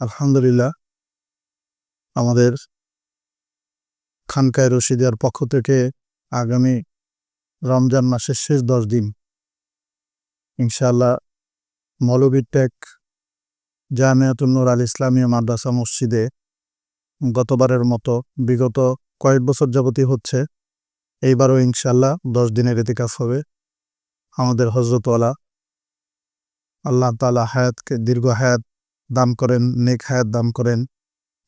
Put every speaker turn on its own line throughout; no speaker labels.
আলহামদুলিল্লাহ, আমাদের খানকায় রশিদিয়ার পক্ষ থেকে আগামী রমজান মাসের শেষ দশ দিন ইনশাআল্লাহ মৌলবী টেক জামিয়াতুল নূর আল ইসলামিয়া মাদ্রাসা মসজিদে গতবারের মতো বিগত কয়েক বছর যাবতই হচ্ছে। এইবারও ইনশাল্লাহ দশ দিনের এতেকাফ হবে। আমাদের হজরতওয়ালা আল্লাহ তালা হায়াতকে দীর্ঘ হায়াত দান করেন, নেক হায়াত দান করেন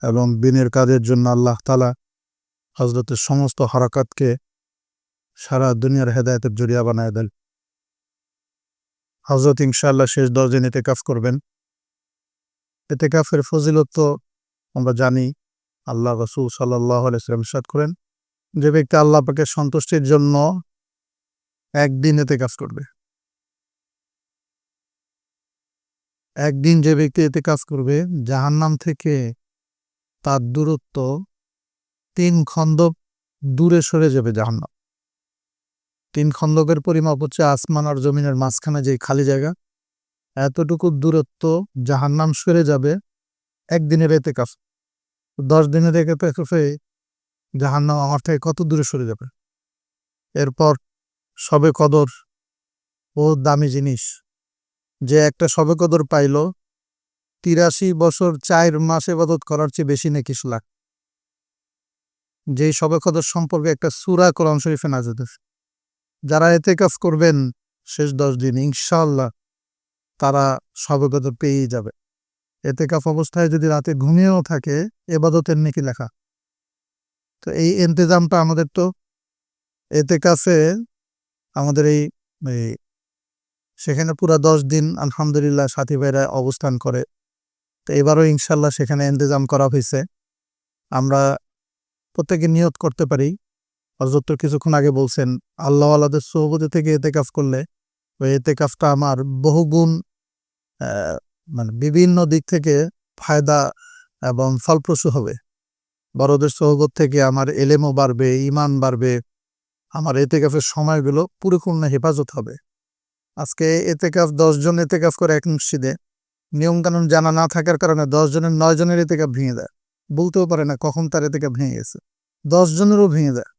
এবং দিনের কাজের জন্য আল্লাহ তালা হজরতের সমস্ত হরকাতকে সারা দুনিয়ার হেদায়তের জড়িয়া বানায় দেন। হজরত ইনশাআল্লাহ শেষ দশ দিন এতেকাফ করবেন। এতেকাফের ফজিলত তো আমরা জানি, আল্লাহ রসুল সাল্লাহ আলাইসালাম সাদ করেন, যে ব্যক্তি আল্লাহ পাকে সন্তুষ্টির জন্য একদিন এতে কাজ করবে। একদিন যে ব্যক্তি এতে কাজ করবে, জাহান্নাম থেকে তার দূরত্ব তিন খন্দক দূরে সরে যাবে জাহান্নাম। তিন খন্দকের পরিমাপ হচ্ছে আসমান আর জমিনের মাঝখানে যে খালি জায়গা, এতটুকু দূরত্ব জাহান্নাম সরে যাবে একদিনের এতে কাজ। দশ দিনের এতে কাফে জাহান্নাম আমার থেকে কত দূরে সরে যাবে? এরপর সবে কদর ও দামি জিনিস যে একটা সবে কদর পাইল, তিরাশি বছর চার মাস এবাদত করার চেয়ে বেশি নাকি লাখ যেই সবে কদর সম্পর্কে একটা সুরা কোরআন শরীফে নাজেদ যারা এতে কাজ করবেন, শেষ দশ দিন ইনশাল্লাহ তারা সবে কদর পেয়েই যাবে। এতে কাফ অবস্থায় যদি রাতে ঘুমিয়েও থাকে, এবাদতের নাকি লেখা। তো এই ইন্তজামটা আমাদের তো, এতে কাফে আমাদের এই সেখানে পুরা দশ দিন আলহামদুলিল্লাহ সাথী ভাইরা অবস্থান করে। তো এবারও ইনশাল্লাহ সেখানে ইন্তজাম করা হয়েছে আমরা প্রত্যেকে নিয়ত করতে পারি। হজরত কিছুক্ষণ আগে বলছেন আল্লাহ আল্লাদের সৌবতি থেকে এতে কাজ করলে, ওই এতে কাজটা আমার বহুগুণ মানে বিভিন্ন দিক থেকে ফায়দা এবং ফলপ্রসূ হবে। বড়দের সহবত থেকে আমার এলেমও বাড়বে ইমান বাড়বে, আমার এতে কাফের সময়গুলো পুরোপূর্ণ হেফাজত হবে। আজকে এতে এতেকাফ, দশজন এতেকাফ করে এক মসজিদে নিয়মকানুন জানা না থাকার কারণে দশ জনের নয় জনের এতেকাফ ভেঙে দেয়। বলতেও পারে না কখন তার এতেকাফ ভেঙে গেছে। দশ জনেরও ভেঙে দেয়।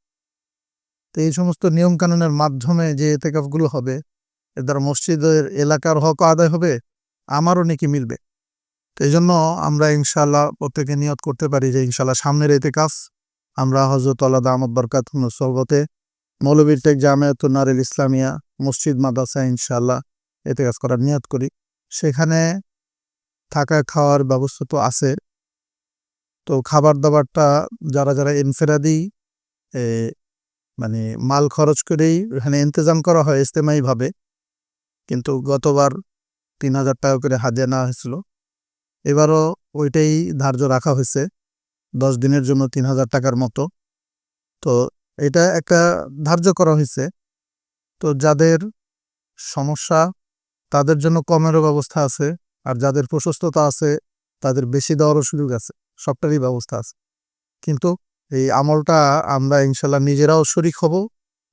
তো এই সমস্ত নিয়মকানুনের মাধ্যমে যে এতেকাফগুলো হবে, এর দ্বারা মসজিদের এলাকার হক আদায় হবে, আমারও নাকি মিলবে। তো এই জন্য আমরা ইনশাল্লাহ প্রত্যেকে নিয়ত করতে পারি যে ইনশাল্লাহ সামনের এতেকাফ আমরা হজরত আল্লাহ আহমদ বরকাত সর্বতে মৌলবীর টেক জামায়াত নারেল ইসলামিয়া মসজিদ, মাদ্রাসা ইনশাল্লাহ এতে কাজ করার নিয়ত করি। সেখানে থাকা খাওয়ার ব্যবস্থা তো আছে। তো খাবার দাবারটা যারা যারা ইনফেরাদি মানে মাল খরচ করেই এখানে ইন্তজাম করা হয় ইস্তেমাইভাবে কিন্তু গতবার তিন হাজার টাকা করে হাজিয়া নেওয়া হয়েছিল। এবারও ওইটাই ধার্য রাখা হয়েছে। দশ দিনের জন্য তিন হাজার টাকার মতো। তো এটা একটা ধার্য করা হয়েছে তো যাদের সমস্যা, তাদের জন্য কমেরও ব্যবস্থা আছে। আর যাদের প্রশস্ততা আছে, তাদের বেশি দেওয়ারও সুযোগ আছে। সবটারই ব্যবস্থা আছে। কিন্তু এই আমলটা আমরা ইনশাল্লাহ নিজেরাও শরিক হব।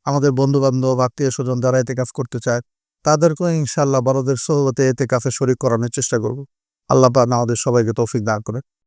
আমাদের বন্ধু বান্ধব আত্মীয় স্বজন যারা এতে কাজ করতে চায়, তাদেরকেও ইনশাল্লাহ বড়দের সহবতে এতে কাফে শরিক করানোর চেষ্টা করব। আল্লাহ আমাদের সবাইকে তৌফিক দান করে